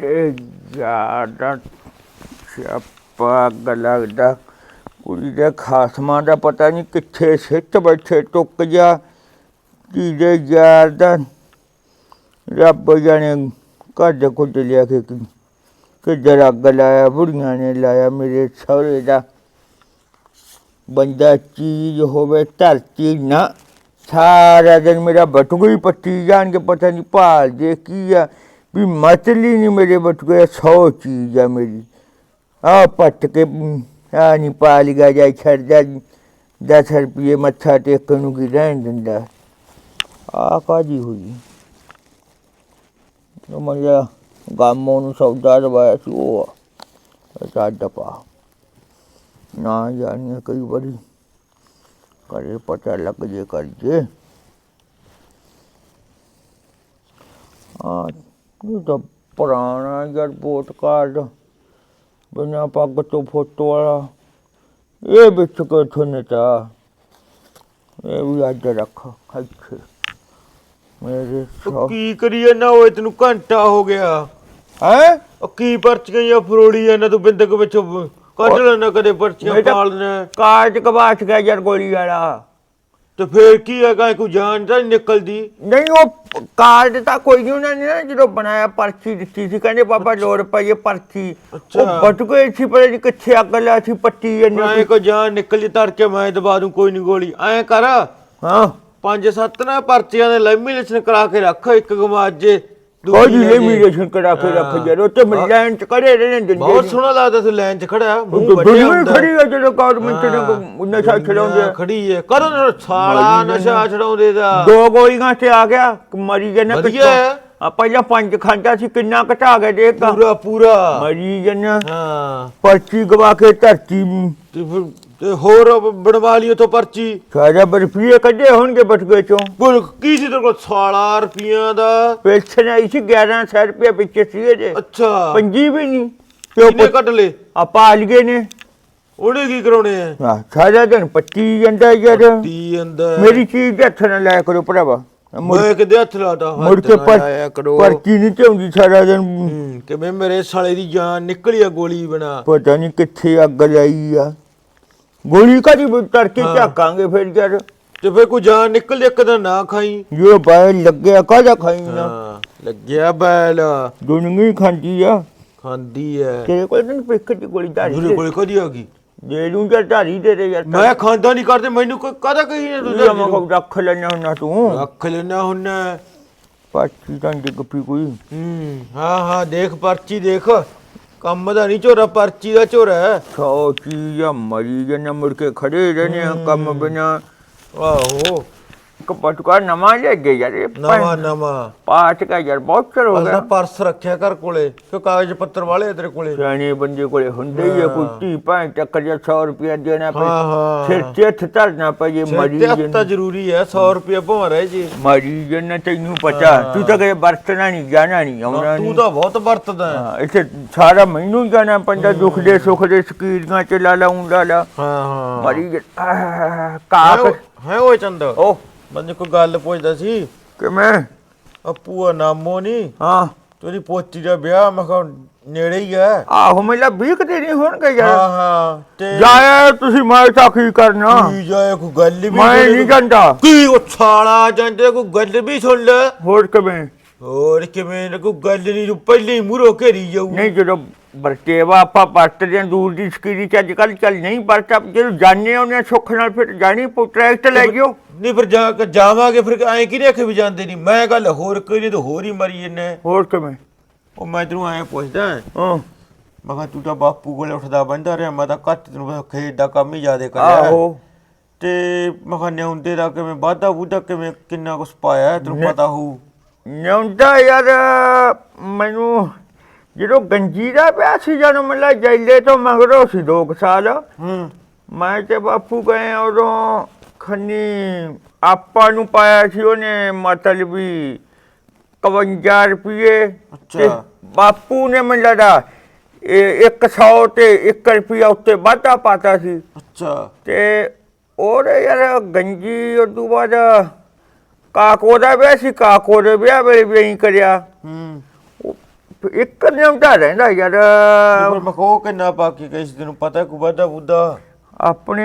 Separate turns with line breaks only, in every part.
ਤੇ ਜ਼ਿਆਦਾ ਸਿਆਪਾ ਲੱਗਦਾ। ਕੁੜੀ ਦੇ ਖਾਸਮਾਂ ਦਾ ਪਤਾ ਨਹੀਂ ਕਿੱਥੇ ਸਿੱਟ ਬੈਠੇ ਟੁੱਕ ਜਾ ਜਿਹਦੇ ਯਾਰ ਦਾ ਰੱਬ ਜਾਣੇ ਘਰ ਦੇ ਕੁਝ ਲਿਆ ਕੇ ਕਿ ਜਰਾ ਅੱਗ ਲਾਇਆ, ਬੁੜੀਆਂ ਨੇ ਲਾਇਆ ਮੇਰੇ ਸਹੁਰੇ ਦਾ। ਬੰਦਾ ਚੀਜ਼ ਹੋਵੇ, ਧਰਤੀ ਨਾ। ਸਾਰਾ ਦਿਨ ਮੇਰਾ ਬਟੂਆ ਪੱਟੀ ਜਾਣ ਕੇ ਪਤਾ ਨਹੀਂ ਭਾਲ ਦੇ ਕੀ ਆ। ਵੀ ਮਤਲੀ ਨਹੀਂ ਮੇਰੇ ਬਟੂਏ ਸੌ ਚੀਜ਼ ਆ ਮੇਰੀ। ਆ ਪੱਟ ਕੇ ਆ ਨਹੀਂ ਪਾਲ ਗਾ ਜਾ ਛੱਡਦਾ ਦਸ ਰੁਪਏ ਮੱਥਾ ਟੇਕਣ ਨੂੰ ਕੀ ਰਹਿਣ ਦਿੰਦਾ? ਆ ਕਾਜੀ ਹੋਈ? ਉਹ ਮਰਿਆ, ਗਾਮੋਂ ਨੂੰ ਸੌਦਾ ਦਵਾਇਆ ਸੀ, ਉਹ ਆ। ਸਾਡਾ ਪਾ। ਨਾ ਜਾਣੀਏ ਕਈ ਵਾਰੀ। ਕਰੇ ਪਤਾ ਲੱਗ ਜੇ ਕਰ ਜੇ। ਆ ਇਹ ਤਾਂ ਪੁਰਾਣਾ ਯਾਰ ਵੋਟ ਕਾਰਡ। ਬਿਨਾ ਪੱਗ ਤੋਂ ਫੋਟੋ ਵਾਲਾ। ਇਹ ਵਿੱਚ ਕਿਥੋਂ ਨਤਾ ਇਹ ਵੀ ਅੱਜ ਰੱਖ ਇੱਥੇ। ਮੇਰੇ
ਉਹ
ਸੋ
ਕੀ ਕਰੀ ਜਾਂਦਾ ਓਏ ਤੈਨੂੰ ਘੰਟਾ ਹੋ ਗਿਆ।
ਹੈ?
ਉਹ ਕੀ ਪਰਚੀਆਂ ਜਾਂ ਫਰੋੜੀ ਜਾਂਦਾ ਤੂੰ ਬਿੰਦਕ ਵਿੱਚੋਂ ਕੱਢ ਲੈਣਾ ਕਦੇ ਪਰਚੀਆਂ
ਇਹ ਤਾਂ-
ਪਾਲ ਲੈਣਾ
ਕਾਰਡ ਗਿਆ ਯਾਰ ਗੋਲੀ ਵਾਲਾ।
ਤੇ ਫੇਰ ਕੀ ਹੈਗਾ? ਕੋਈ ਜਾਨ ਤਾਂ ਨੀ ਨਿਕਲਦੀ।
ਨਹੀਂ ਉਹ ਕਾਰਡ ਤਾਂ ਕੋਈ ਨਹੀਂ ਉਹਨਾਂ ਨੇ ਨਾ ਜਦੋਂ ਬਣਾਇਆ ਪਰਚੀ ਦਿੱਤੀ ਸੀ ਕਹਿੰਦੇ ਬਾਬਾ ਲੋੜ ਪਈ ਹੈ ਪਰਚੀ।
ਅੱਛਾ।
ਉਹ ਬਟ ਗਏ ਸੀ ਪਰ ਕਿੱਥੇ ਅੱਗ ਲਾ ਸੀ ਪੱਟੀ
ਐ
ਇਹਨੇ
ਕੋ ਜਾਨ ਨਿਕਲੀ ਤੜਕੇ ਮੈਂ ਦਬਾ ਦੂੰ ਕੋਈ ਨਹੀਂ ਗੋਲੀ। ਐ ਕਰ।
ਹਾਂ।
ਪੰਜ ਸੱਤ ਨਾ ਪਰਚੀਆਂ ਦੇ ਲੈਮੀਨੇਸ਼ਨ ਕਰਾ ਕੇ ਰੱਖ ਇੱਕ ਗਮਾਜੇ
ਕੋਈ ਨਹੀਂ ਇਮੀਗ੍ਰੇਸ਼ਨ ਕਰਾ ਕੇ ਰੱਖ
ਹਾਂ।
ਜਰੋ ਤੇ ਮਿਲਣ ਚ ਕਰੇ ਰਹੇ ਨੇ
ਬਹੁਤ ਸੋਹਣਾ ਲੱਗਦਾ ਸੀ ਲਾਈਨ 'ਚ ਖੜਾ ਮੂੰਹ ਵੱਡਿਆ
ਦੁਨੀਆ
ਹੁੰਦਾ।
ਖੜੀ ਹੈ ਜਦੋਂ ਗਵਰਨਮੈਂਟ ਨੇ ਨਸ਼ਾ ਛਡਾਉਂਦੇ ਆ।
ਖੜੀ ਹੈ ਕਰਨ ਸਾਲਾ ਨਸ਼ਾ ਛਡਾਉਂਦੇ ਦਾ
ਦੋ ਗੋਲੀਆਂ ਤੇ ਆ ਗਿਆ ਮਰੀ ਜਨ
ਵਧੀਆ ਹੈ।
ਆ ਪਹਿਲਾਂ ਪੰਜ ਖਾਂਦਾ ਸੀ ਕਿੰਨਾ ਘਟਾ ਕੇ ਦੇਖਾ
ਪੂਰਾ ਪੂਰਾ।
ਮਰੀ ਜਨ
ਹਾਂ।
ਪਰਚੀ ਗਵਾ ਕੇ ਧਰਤੀ
ਤੇ ਫਿਰ ਤੇ ਹੋਰ ਬਣਵਾ ਲਈ ਉਥੋਂ ਪਰਚੀ।
ਸਾਰਾ ਬਰਫੀਏ ਕੱਢੇ ਹੋਣਗੇ ਬਟੂਏ ਚੋਂ।
ਕੋਲ ਕੀ ਸੀ ਤੇਰੇ ਕੋਲ? ਸਾਲਾ ਰੁਪਈਆਂ ਦਾ।
ਪੈਨਸ਼ਨ ਆਈ ਸੀ 1100 ਰੁਪਏ ਪਿੱਛੇ ਸੀ ਇਹਦੇ
ਅੱਛਾ।
ਪੰਜੀ ਵੀ ਨਹੀਂ। ਉਹ
ਕਿਨੇ ਕੱਢ ਲੇ
ਆਪਾਂ ਆਲਗੇ ਨੇ।
ਉਹਨੇ ਕੀ ਕਰਾਉਣੇ ਆ?
ਆਹ, ਸਾਰਾ ਦਿਨ ਪੱਟੀ ਜਾਂਦਾ ਯਾਰ।
ਤੀ ਅੰਦਰ
ਮੇਰੀ ਚੀਜ਼ ਦੇ ਹੱਥ ਨਾਲ ਲਾਇਆ ਕਰੋ ਭਰਾਵਾ।
ਮੈਂ ਕਿਤੇ ਹੱਥ ਲਾਤਾ?
ਮੁੜ ਕੇ ਪਰ ਪਰਚੀ ਨਹੀਂ ਝਾਉਂਦੀ ਸਾਰਾ ਦਿਨ।
ਹੂੰ, ਕਿਵੇਂ ਮੇਰੇ ਸਾਲੇ ਦੀ ਜਾਨ ਨਿਕਲੀ ਆ ਗੋਲੀ ਬਣਾ।
ਪਤਾ ਨਹੀਂ ਕਿੱਥੇ ਅੱਗ ਲਾਈ ਆ। ਗੋਲੀ ਕਾਦੀ ਤੜਕੇ। ਝਾਕਾਂਗੇ ਫਿਰ ਯਾਰ
ਤੇ ਫੇਰ ਕੋਈ ਜਾਨ ਨਿਕਲ ਇੱਕ ਦਿਨ ਨਾ ਖਾਈ।
ਜੋ ਬਾਹਰ ਲੱਗਿਆ ਕਾਹਦਾ ਖਾਈ ਨਾ?
ਹਾਂ ਲੱਗਿਆ ਬੈਲ।
ਦੁਨੀਆ ਖਾਂਦੀ ਆ।
ਖਾਂਦੀ ਐ।
ਤੇਰੇ ਕੋਲ ਨਹੀਂ ਪਿੱਕ ਦੀ ਗੋਲੀ ਧਾਰੀ
ਉਹਦੇ
ਦੇ-
ਕੋਲ ਕਦੀ ਆ ਗਈ?
ਦੇ ਦੂੰ ਜਾਂ ਧਾਰੀ ਦੇ ਦੇ ਯਾਰ।
ਮੈਂ ਖਾਂਦਾ ਨਹੀਂ ਕਰਦੇ ਮੈਨੂੰ ਕੋਈ ਕਾਹਦਾ ਕਹੀ ਨਾ
ਤੂੰ ਮੈਂ
ਤੂੰ
ਕਹੂੰ ਰੱਖ ਲੈਣਾ ਹੁੰਨਾ ਤੂੰ।
ਰੱਖ ਲੈਣਾ ਹੁੰਨਾ
ਪਾਚੀ ਤਾਂ ਡਿੱਗ ਪਈ ਕੋਈ।
ਹੂੰ ਹਾਂ ਹਾਂ ਦੇਖ ਪਰਚੀ ਦੇਖ। ਕੰਮ ਦਾ ਨਹੀਂ ਝੋਰਾ ਪਰਚੀ ਦਾ ਝੋਰਾ ਹੈ।
ਸੌ ਚੀਜ਼ ਆ ਮਰੀ ਜਨ ਮੁੜ ਕੇ ਖੜੇ ਰਹਿਣੇ ਆ ਕੰਮ ਬਿਨਾ।
ਆਹੋ।
ਕਪਟਕਾ ਨਵਾਂ ਲੈ ਗਏ ਯਾਰ ਇਹ
ਨਵਾਂ ਨਵਾਂ।
ਪਾਠ ਕਾ ਯਾਰ ਬਹੁਤ ਚਿਰ ਹੋ
ਆਪਣਾ
ਗਿਆ।
ਪਰਸ ਰੱਖਿਆ ਕਰ ਕੋਲੇ ਕਿ ਕਾਗਜ਼ ਪੱਤਰ ਵਾਲੇ ਆ ਤੇਰੇ ਕੋਲੇ।
ਸਿਆਣੇ ਬੰਦੇ ਕੋਲੇ ਹੁੰਦੇ ਹੀ ਆ ਕੋਈ ਧੀ ਭਾਂ ਟੱਕਰ ਜਾ 100 ਰੁਪਇਆ ਦੇਣਾ ਪਏ।
ਹਾਂ, ਹਾਂ।
ਸਿਰ ਤੇ ਹੱਥ ਧਰਨਾ ਪਏ ਮਰੀ
ਤੇ ਹੱਤਾ
ਜਨ
ਜ਼ਰੂਰੀ ਹੈ 100 ਰੁਪਏ ਭਾਵੇਂ ਰਹਿ ਜੇ।
ਮਰੀ ਜਨ ਤੈਨੂੰ ਪਤਾ ਤੂੰ ਤਾਂ ਕਦੇ ਵਰਤਣਾ ਨਹੀਂ ਜਾਣਾ ਨਹੀਂ ਆਉਣਾ
ਤੂੰ
ਨਹੀਂ।
ਤਾਂ ਬਹੁਤ ਵਰਤਦਾ ਹੈ।
ਹਾਂ, ਇੱਥੇ ਸਾਰਾ ਮੈਨੂੰ ਜਾਣਾ ਪੈਂਦਾ ਦੁੱਖ ਦੇ ਸੁੱਖ ਦੇ ਸਕੀਰੀਆਂ ਚ ਲਾ ਲਾਉਂ ਲਾ ਲਾ।
ਹਾਂ ਹਾਂ।
ਮਰੀ ਜਨ ਆਹ,
ਹੈ
ਕਾਕ।
ਉਹ- ਹੈ ਓਏ ਚੰਦ।
ਉਹ
ਬੰਦੇ ਕੋਈ ਗੱਲ ਪੁੱਛਦਾ ਸੀ।
ਕਿਵੇਂ?
ਆ ਭੂਆ ਨਾਮੋ ਨਹੀਂ
ਹਾਂ।
ਤੇਰੀ ਪੋਤੀ ਦਾ ਵਿਆਹ ਮੈਂ ਕਿਹਾ ਨੇੜੇ ਹੀ ਹੈ
ਆਹੋ ਮੇਲਾ 20 ਕੁ ਦਿਨ ਹੋਣਗੇ
ਹਾਂ
ਯਾਰ।
ਹਾਂ ਤੇ
ਜਾਇਆ ਤੁਸੀਂ ਮੈਂ ਤਾਂ ਕੀ ਕਰਨਾ?
ਕੀ ਜਾਏ ਕੋਈ ਗੱਲ ਵੀ
ਮੈਂ ਨਹੀਂ ਜਾਂਦਾ।
ਕੀ ਉਹ ਛਾਲਾ ਜਾਂਦੇ ਕੋਈ ਗੱਲ ਵੀ ਸੁਣ ਲੈ।
ਹੋਰ ਕਿਵੇਂ?
ਹੋਰ ਕਿਵੇਂ ਕੋਈ ਗੱਲ ਨਹੀਂ ਤੂੰ ਪਹਿਲੇ ਹੀ ਮੂਰੋ ਘੇਰੀ ਜਾਊ।
ਨਹੀਂ ਜਦੋਂ ਵਰਤੇਵਾ ਆਪਾਂ ਵਰਤਦੇ ਹਾਂ ਦੂਰ ਦੀ ਸਕੀਰੀ ਚ ਅੱਜ ਕੱਲ ਚੱਲ ਨਹੀਂ ਵਰਤਾ ਜਦੋਂ ਜਾਣੇ ਉਹਨੇ ਸੁੱਖ ਨਾਲ ਫਿਰ ਜਾਣੀ ਪੋ ਟਰੈਕਟ ਲੈ ਗਿਓ।
ਨਹੀਂ ਫਿਰ ਜਾ ਕੇ ਜਾਵਾਂਗੇ ਫਿਰ ਐਂ ਕਿਹਨੇ ਆਖੇ ਵੀ ਜਾਂਦੇ ਨਹੀਂ? ਮੈਂ ਗੱਲ ਹੋਰ ਕੋਈ ਨਹੀਂ ਤਾਂ ਹੋਰ ਹੀ ਮਰੀ ਜੰਨੇ
ਹੋਰ ਕਿਵੇਂ?
ਉਹ ਮੈਂ ਤੈਨੂੰ ਐਂ ਪੁੱਛਦਾ
ਹਾਂ।
ਮੈਂ ਕਿਹਾ ਤੂੰ ਤਾਂ ਬਾਪੂ ਕੋਲੇ ਉੱਠਦਾ ਬੰਦਾ ਰਿਹਾ ਮੈਂ ਤਾਂ ਘੱਟ ਤੈਨੂੰ ਪਤਾ ਖੇਡ ਦਾ ਕੰਮ ਹੀ ਜ਼ਿਆਦਾ ਕਰਿਆ।
ਆਹੋ।
ਤੇ ਮੈਂ ਕਿਹਾ ਨਿਉਂਦੇ ਦਾ ਕਿਵੇਂ ਵਾਧਾ ਵੂਧਾ ਕਿਵੇਂ ਕਿੰਨਾ ਕੁਛ ਪਾਇਆ ਤੈਨੂੰ ਪਤਾ ਹੋਊ?
ਨਿਉਂਦਾ ਯਾਰ ਮੈਨੂੰ ਜਦੋਂ ਗੰਜੀ ਦਾ ਪਿਆ ਸੀ ਜਦੋਂ ਮਿਲਿਆ ਜੈਲੇ ਤੋਂ ਮਗਰੋਂ ਸੀ ਦੋ ਕੁ ਸਾਲ।
ਹੂੰ।
ਮੈਂ ਤੇ ਬਾਪੂ ਗਏ ਉਦੋਂ ਖੰਨੀ ਆਪਾਂ ਨੂੰ ਪਾਇਆ ਸੀ ਉਹਨੇ ਮਤਲਬ ਵੀ 51 ਰੁਪਏ ਤੇ
ਅੱਛਾ।
ਬਾਪੂ ਨੇ ਮੈਨੂੰ ਲੱਗਦਾ ਇਹ 100 ਤੇ 1 ਰੁਪਿਆ ਉੱਤੇ ਵਾਧਾ ਪਾਤਾ ਸੀ।
ਅੱਛਾ।
ਤੇ ਉਹਦੇ ਯਾਰ ਗੰਜੀ ਉਦੋਂ ਬਾਅਦ ਕਾਕੋ ਦਾ ਵਿਆਹ ਸੀ ਕਾਕੋ ਦੇ ਵਿਆਹ ਵੇਲੇ ਵੀ ਐਂ ਕਰਿਆ।
ਹੂੰ।
ਉਹ ਇੱਕ ਨਿਯਮ ਤਾਂ ਰਹਿੰਦਾ ਯਾਰ।
ਪਰ ਮੈਂ ਕੋ ਕਿੰਨਾ ਪਾ ਕੇ ਗਈ ਸੀ ਤੈਨੂੰ ਪਤਾ ਕੋ ਵਾਦਾ ਬੁੱਧਾ?
ਆਪਣੇ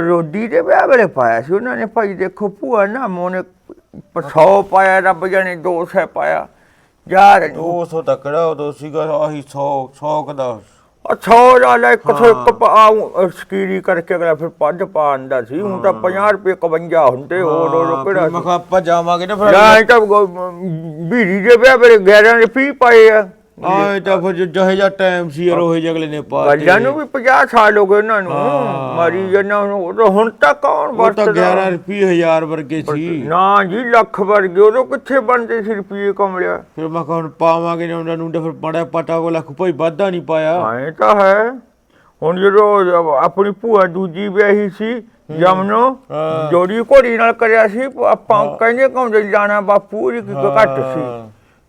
ਰੋਡੀ ਦੇ ਵਿਆਹ ਵੇਲੇ ਪਾਇਆ ਸੀ ਉਹਨਾਂ ਨੇ ਭਾਈ ਦੇਖੋ ਭੂਆ ਨਾ ਮੋਨੇ 100 ਪਾਇਆ ਰੱਬ ਜਾਣੇ 200 ਪਾਇਆ। ਯਾਰ
200 ਤੱਕੜਾ ਉਦੋਂ ਸੀਗਾ ਆਹੀ 100 100 ਕਦਾ
ਅੱਛਾ ਲਾਲਾ ਇੱਕ ਸੌ ਇੱਕ ਪਾਉ ਸਕੀਰੀ ਕਰਕੇ ਅਗਲਾ ਫਿਰ ਪੱਜ ਪਾਉਂਦਾ ਸੀ। ਹੁਣ ਤਾਂ 50 ਰੁਪਏ 51 ਹੁੰਦੇ ਹੋਰ ਹੋਰ
ਮੈਂ
ਕਿਹੜਾ
ਕਿਹਾ ਆਪਾਂ ਜਾਵਾਂਗੇ ਨਾ ਫਿਰ
ਜਾਂ ਤਾਂ ਬੀੜੀ ਦੇ ਵਿਆਹ ਵੇਲੇ 11 ਦੇ ਪੀ ਪਾਏ ਆ।
ਆਏ ਤਾਂ ਫਿਰ ਜਿਹੇ ਜਿਹਾ ਟਾਈਮ ਸੀ ਯਾਰ ਉਹ ਅਗਲੇ ਨੇ ਪਾ
ਗੱਲਾਂ ਨੂੰ ਵੀ 50 ਸਾਲ ਹੋ ਗਏ ਉਹਨਾਂ ਨੂੰ। ਮਰੀ ਜਨਾ ਉਹ ਤਾਂ ਹੁਣ ਤੱਕ ਕੌਣ
ਉਹ ਤਾਂ
ਵਰਤਦਾ?
11 ਰੁਪਏ ਹਜ਼ਾਰ ਵਰਗੇ ਸੀ।
ਨਾ ਜੀ ਲੱਖ ਵਰਗੇ ਉਦੋਂ ਕਿੱਥੇ ਬਣਦੇ ਸੀ ਰੁਪਏ ਕਮਲਿਆ?
ਫਿਰ ਮੈਂ ਕਿਹਾ ਪਾਵਾਂਗੇ ਨਾ ਉਹਨਾਂ ਨੂੰ ਫਿਰ ਬੜਾ ਪਟਾ ਕੋ ਲੱਖ ਭਾਈ ਵਾਧਾ ਨਹੀਂ ਪਾਇਆ।
ਐ ਤਾਂ ਹੈ। ਹੁਣ ਜਦੋਂ ਆਪਣੀ ਭੂਆ ਦੂਜੀ ਵਿਆਹੀ ਸੀ ਜਮਨੋ। ਜੋੜੀ ਘੋੜੀ ਨਾਲ ਕਰਿਆ ਸੀ ਆਪਾਂ ਕਹਿੰਦੇ ਕੌਂਦੇ ਜਾਣਾ ਬਾਪੂ ਜੀ ਕੀ ਘੱਟ ਸੀ।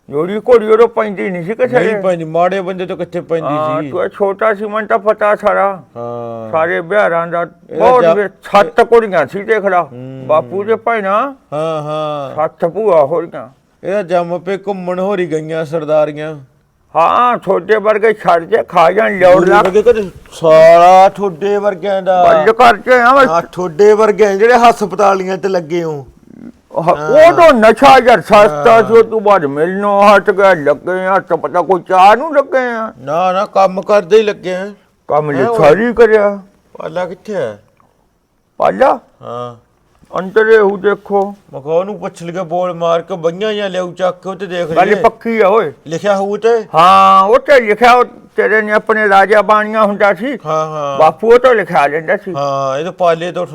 ਜੋੜੀ ਘੋੜੀ ਉਦੋਂ ਪੈਂਦੀ ਨਹੀਂ ਸੀ ਕਿਸੇ
ਨਹੀਂ ਪੈਂਦੀ ਮਾੜੇ ਬੰਦੇ ਤੋਂ ਕਿੱਥੇ
ਹਾਂ
ਪੈਂਦੀ ਸੀ?
ਤੂੰ ਇਹ ਛੋਟਾ ਸੀ ਮਨ ਤਾਂ ਪਤਾ ਸਾਰਾ।
ਹਾਂ।
ਸਾਰੇ ਬਿਹਾਰਾਂ ਦਾ ਬਹੁਤ
ਜਾ-
ਵੀ ਸੱਤ ਕੁੜੀਆਂ ਸੀ ਦੇਖ ਲਾ। ਬਾਪੂ ਦੇ ਭੈਣਾ
ਹਾਂ ਹਾਂ।
ਸੱਤ ਭੂਆ ਹੋਰੀਆਂ।
ਇਹ ਜੰਮ ਪੇ ਘੁੰਮਣ ਹੋਰੀ ਗਈਆਂ ਸਰਦਾਰੀਆਂ।
ਹਾਂ ਛੋਟੇ ਵਰਗੇ ਛੱਡ ਕੇ ਖਾ ਜਾਣ ਲਿਉੜ ਲੱਗ।
ਵਰਗੇ ਕਦੇ ਸਾਲਾ ਠੋਡੇ ਵਰਗਿਆਂ ਦਾ।
ਬੱਜ ਕਰਕੇ ਆ
ਆ ਠੋਡੇ ਵਰਗੇ ਜਿਹੜੇ ਹਸਪਤਾਲੀਆਂ ਤੇ ਲੱਗੇ ਹੋ।
ਉਹ ਤਾਂ ਨਸ਼ਾ ਯਾਰ ਸਸਤਾ ਉਹ ਤੋਂ ਬਾਅਦ ਮਿਲਨੋਂ ਹਟ ਗਿਆ ਲੱਗੇ ਆ ਤਾਂ ਪਤਾ ਕੋਈ ਚਾਹ ਨੂੰ ਲੱਗੇ ਆ।
ਨਾ ਨਾ ਕੰਮ ਕਰਦੇ ਹੀ ਲੱਗੇ ਆ।
ਕੰਮ
ਹੈਂ
ਲਈ। ਸਾਰੀ ਕਰਿਆ।
ਪਾਲਾ ਕਿੱਥੇ ਹੈ?
ਪਾਲਾ?
ਹਾਂ।
ਅੰਦਰ ਇਹ ਦੇਖੋ।
ਮੈਂ ਕਿਹਾ ਉਹਨੂੰ ਪੁੱਛ ਲਿਆ ਬੋਲ ਮਾਰ ਕੇ ਬਈਆਂ ਜਾਂ ਲਿਆਉ ਚੱਕ ਕੇ ਤੇ ਦੇਖ
ਗੱਲ
ਲਈਏ।
ਪੱਕੀ ਆ ਓਏ।
ਲਿਖਿਆ ਹੋਊ ਤੇ?
ਹਾਂ ਉਹ ਤੇ ਲਿਖਿਆ ਤੇਰੇ ਨੇ ਆਪਣੇ ਰਾਜਾ ਬਾਣੀਆਂ ਹੁੰਦਾ ਸੀ।
ਹਾਂ ਹਾਂ।
ਬਾਪੂ ਉਹ ਤਾਂ ਲਿਖਿਆ ਲੈਂਦਾ ਸੀ।
ਹਾਂ ਇਹ ਤਾਂ ਪਾਲੇ ਤੋਂ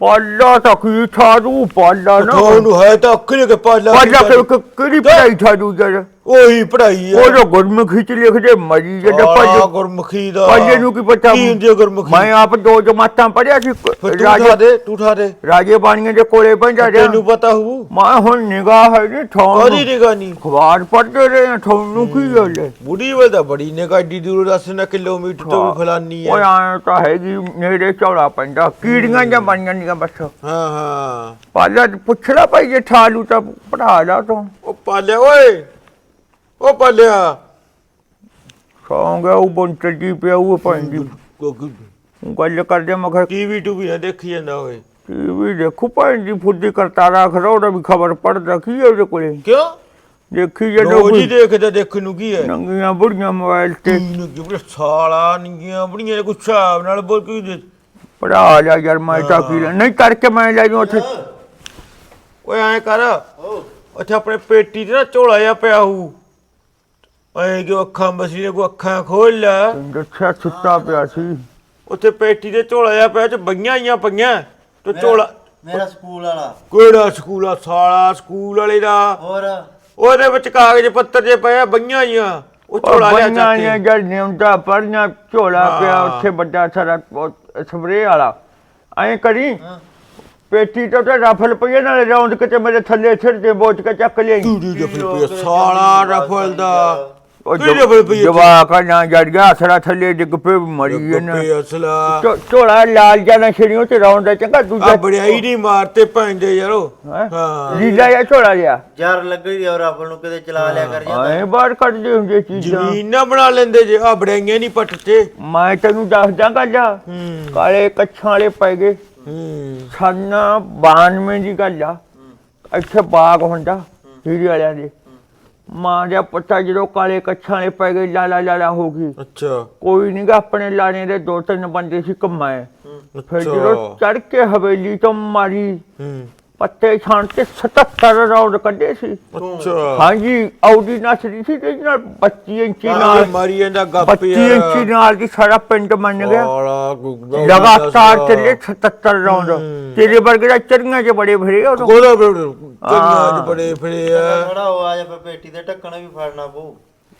ਪਾਲਾ ਤਾਂ ਕੀ ਠਾਰੂ ਪਾਲਾ ਨਾ।
ਤੁਹਾਨੂੰ ਹੈ ਤਾਂ ਅੱਖਰੇ ਕੇ ਪਾਲਾ
ਪਾਲਾ ਕਿ- ਕਿਹੜੀ ਪੜਾਈ ਠਾਰੂ ਜਰ?
ਉਹੀ ਪੜਾਈ ਹੈ।
ਉਹ ਜੋ ਗੁਰਮੁਖੀ ਚ ਲਿਖਦੇ ਮਰੀ ਜਿਹੜੇ
ਆਹ
ਪੱਜ
ਗੁਰਮੁਖੀ ਦਾ।
ਪਾਲੇ ਨੂੰ ਕੀ ਪਤਾ?
ਕੀ ਹੁੰਦੀ ਹੈ ਗੁਰਮੁਖੀ?
ਮੈਂ ਆਪ ਦੋ ਜਮਾਤਾਂ ਪੜਿਆ ਸੀ।
ਫਿਰ ਤੂੰ
ਰਾਜੇ
ਠਾ ਦੇ ਤੂੰ ਦੇ।
ਰਾਜੇ ਬਾਣੀਆਂ ਦੇ ਕੋਲੇ ਬੰਦਾ ਰਿਹਾ
ਤੈਨੂੰ ਪਤਾ ਹੋਊ।
ਮੈਂ ਹੁਣ ਨਿਗਾਹ ਹੈ ਨਹੀਂ ਠੌਣ
ਕਦੀ ਨਿਗਾ ਨਹੀਂ?
ਅਖਬਾਰ ਪੜ੍ਹਦੇ ਰਹੇ ਠੌਣ ਕੀ ਗੱਲ ਹੈ
ਬੁੜੀ ਵੇ ਤਾਂ ਬੜੀ ਨੇ ਕਾਡੀ ਦੂਰ ਦੱਸ ਨਾ ਕਿਲੋਮੀਟਰ ਤੋਂ ਵੀ ਫਲਾਨੀ ਹੈ।
ਆਂ ਤਾਂ ਹੈਗੀ ਨੇੜੇ ਚੌੜਾ ਪੈਂਦਾ ਕੀੜੀਆਂ ਜਾਂ ਬਣੀਆਂ ਨਹੀਂ ਬਸ।
ਹਾਂ ਹਾਂ।
ਪਾਲਾ ਪੁੱਛਣਾ ਭਾਈ ਜੇ ਠਾਲੂ ਤਾਂ ਪੜਾ ਲਾ ਤੂੰ।
ਉਹ ਪਾਲਿਆ ਓਏ। ਉਹ ਪਾਲਿਆ।
ਸੌਂਗਾ ਉਹ ਬੰਟਲ ਜੀ ਪਿਆ ਉਹ ਪੈਂਦੀ ਗੱਲ ਕਰਦੇ ਮੈਂ ਕਿਹਾ
ਟੀਵੀ ਟੂਵੀ ਨਾ ਦੇਖੀ ਜਾਂਦਾ ਓਏ
ਟੀਵੀ ਦੇਖੂ ਪੈਂਦੀ ਫੁੱਦੀ ਕਰਤਾ ਰੱਖ ਰਹਾ ਉਹਦਾ ਵੀ ਖਬਰ ਪੜਦਾ ਕੀ ਹੈ ਉਹਦੇ ਕੋਲੇ?
ਕਿਉਂ?
ਦੇਖੀ ਜਦੋਂ ਕੋਈ?
ਦੇਖਦਾ ਦੇਖਣ ਨੂੰ ਕੀ ਹੈ?
ਨੰਗੀਆਂ ਬੁੜੀਆਂ ਮੋਬਾਈਲ ਤੇ।
ਗਿਬੜ ਸਾਲਾ ਨਿੰਗੀਆਂ ਬੜੀਆਂ ਕੁਛ ਹਿਸਾਬ ਨਾਲ ਬੋਲ ਕੀ ਦੇ।
ਪੜਾ ਲਿਆ ਯਾਰ ਮੈਂ ਤਾਂ ਕੀ ਲੈ- ਨਹੀਂ ਕਰਕੇ ਮੈਂ ਲੈ ਜਾਉਂ ਉੱਥੇ।
ਓਏ ਐਂ ਕਰ। ਉੱਥੇ ਆਪਣੇ ਪੇਟੀ ਤੇ ਨਾ ਝੋਲਾ ਜਿਹਾ ਪਿਆ ਹੂ ਐਂ ਕਿ ਅੱਖਾਂ ਮਸੀ ਨੇ ਕੋ ਅੱਖਾਂ ਖੋਲ ਲੈ।
ਦੱਸਿਆ ਸੁੱਤਾ ਪਿਆ ਸੀ।
ਉੱਥੇ ਪੇਟੀ ਤੇ ਝੋਲਾ ਜਿਹਾ ਪਿਆ ਚ ਬਈਆਂ ਆਈਆਂ ਪਈਆਂ। ਤੇ ਝੋਲਾ
ਮੇਰਾ ਸਕੂਲ ਵਾਲਾ।
ਕਿਹੜਾ ਸਕੂਲ ਆ? ਸਾਲਾ ਸਕੂਲ ਵਾਲੇ ਦਾ।
ਹੋਰ?
ਉਹਦੇ ਵਿੱਚ ਕਾਗਜ਼ ਪੱਤਰ ਜੇ ਪਏ ਆ ਬਈਆਂ ਆਈਆਂ। ਉਹ ਝੋਲਾ ਲਿਆ
ਬੰਨਾਂ
ਚੱਕ
ਜਦ ਨਿਉਂਦਾ ਪਰਨਾ ਝੋਲਾ ਪਿਆ। ਉੱਥੇ ਵੱਡਾ ਸਾਰਾ ਸਪਰੇ ਵਾਲਾ। ਐਂ ਕਰੀ ਪੇਟੀ ਤੋਂ ਤਾਂ ਰਫਲ ਪਈਏ ਨਾਲੇ ਰੌਂਦ ਕਿਤੇ ਮੇਰੇ ਥੱਲੇ ਸਿਰ ਤੇ ਬੋਚ ਕੇ ਚੱਕ ਲਈ
ਤੂੜੀ ਜਫਲ ਪਿਆ ਸਾਲਾ ਰਫਲ ਦਾ। ਕੀ ਪਈ
ਜਵਾਕ ਨਾ ਜੜ ਗਿਆ ਸਰਾ ਥੱਲੇ ਡਿੱਗ ਪਏ ਮਰੀ ਨਾ
ਪਈ ਅਸਲਾ।
ਝੋਲਾ ਲਾਲ ਜਾਣਾ ਛੜੀਆਂ ਤੇ ਰੌਂਦ ਚੰਗਾ
ਆ
ਦੂਜਾ
ਬੜਿਆਈ ਨਹੀਂ ਮਾਰਤੇ ਪੈਂਦੇ ਯਾਰੋ।
ਹੈਂ? ਲੀਲਾ ਜਾਂ ਝੋਲਾ ਲਿਆ
ਯਾਰ ਲੱਗੀ ਔਰ ਆਪਣ ਨੂੰ ਕਿਤੇ ਚਲਾ ਲਿਆ ਕਰ ਜਾਂਦਾ
ਐਂ ਬਾਹਰ ਕੱਢਦੇ ਹੁੰਦੇ ਚੀਜ਼ਾਂ।
ਜ਼ਮੀਨ ਨਾ ਬਣਾ ਲੈਂਦੇ ਜੇ ਆ ਬੜਾਈਆਂ ਨਹੀਂ ਪੱਟਤੇ
ਮੈਂ ਤੈਨੂੰ ਦੱਸਦਾ ਗੱਲ
ਹੂੰ।
ਕਾਲੇ ਕੱਛਾਂ ਵਾਲੇ ਪੈ ਗਏ।
ਹੂੰ।
ਸਨ 92 ਦੀ ਗੱਲ ਆ। ਇੱਥੇ ਬਾਗ ਹੁੰਦਾ ਹੀਰੀ ਵਾਲਿਆਂ ਦੇ। ਮਾਂ ਦਾ ਪੁੱਤਾ ਜਦੋਂ ਕਾਲੇ ਕੱਛਾਂ ਵਾਲੇ ਪੈ ਗਏ ਲਾਲਾ ਲਾਲਾ ਹੋ ਗਈ।
ਅੱਛਾ।
ਕੋਈ ਨਹੀਂਗਾ ਆਪਣੇ ਲਾਣੇ ਦੇ ਦੋ ਤਿੰਨ ਬੰਦੇ ਸੀ ਕਮਾਏ ਫਿਰ ਜਦੋਂ ਚੜ ਕੇ ਹਵੇਲੀ ਤੋਂ ਮਾਰੀ
ਹੂੰ।
ਪੱਤੇ ਛਾਣ ਤੇ 77 ਰੌਂਡ ਕੱਢੇ ਸੀ।
ਅੱਛਾ।
ਹਾਂਜੀ ਆਉਡੀ ਨਸਰੀ ਸੀ ਤੇ ਨਾਲ 25 ਇੰਚੀ
ਨਾਲ
ਨਾਲ
ਮਾਰੀ ਜਾਂਦਾ ਗੱਪ
25 ਇੰਚੀ ਨਾਲ ਦੀ ਸਾਰਾ ਪਿੰਡ ਮੰਨ ਗਿਆ। ਲਗਾਤਾਰ ਚੱਲੇ 77 ਰੌਂਡ
ਹੂੰ।
ਤੇਰੇ ਵਰਗੇ ਦਾ ਚਰੀਆਂ 'ਚ ਬੜੇ ਭਰੇ ਉਦੋਂ।
ਗੋਲਾ ਕੰਨਾਂ ਚ ਬੜੇ ਫੜੇ ਆ।
ਥੋੜਾ ਉਹ ਆ ਜਾ ਫਿਰ ਪੇਟੀ ਤੇ ਢੱਕਣਾ ਵੀ ਫੜਨਾ ਪਊ।